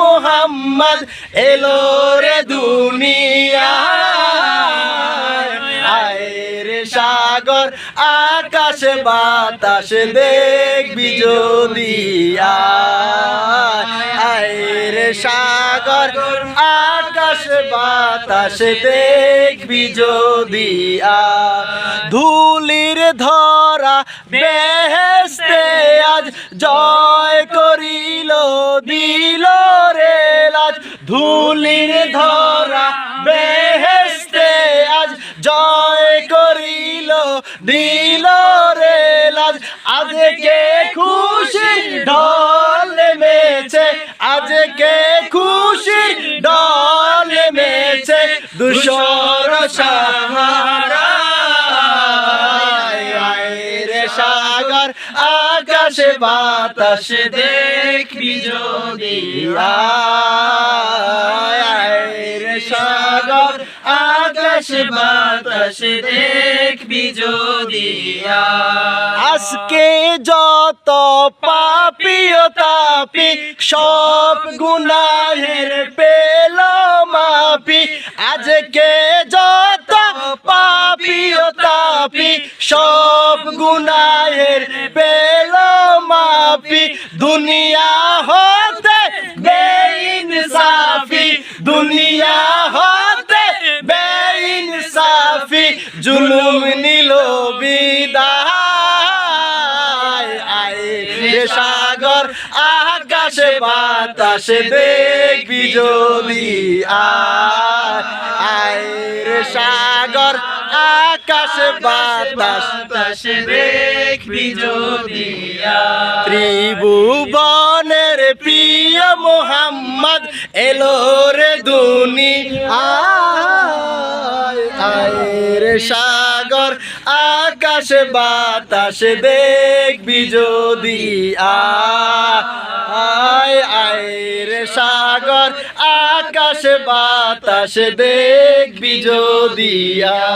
মোহাম্মদ, এলো রে দুনিয়া। আয়ের সাগর, আকাশ, বাতাস দেখবি যদি আয়ের সাগর, আকাশ, বাতাস দেখবি যদি ধুলির ধরা বেহেস্তে আজ জয় ধুলির ধরা বেহেস্তে আজ জয় করিল, দিল রে লাজ। আজকে খুশি ঢল নেমেছে, আজকে খুশি ঢল মেছে দুশোর সাহারা আকাশে বাতাস দেখবি যদি। সাগর, আকাশ, বাতাস দেখবি যদি। আজকে যত পাপিও তাপি, সব গুনাহের পেল মাপি। আজকে যত পাপিও তাপি, সব গুনাহের পেল দুনিয়া হতে বেইনসাফি, দুনিয়া হতে বেইনসাফি, জুলুম নিল বিদায়। আয় সাগর, আকাশে বাতাসে দেখবি যদি আয় রে সাগর আকাশ বাতাস দেখবি যদি ত্রিভুবনের প্রিয় মোহাম্মদ এলো রে দুনি রে সাগর আকাশ বাতাস দেখবি যদি আয় আয় রে সাগর আকাশ বাতাস দেখবি যদি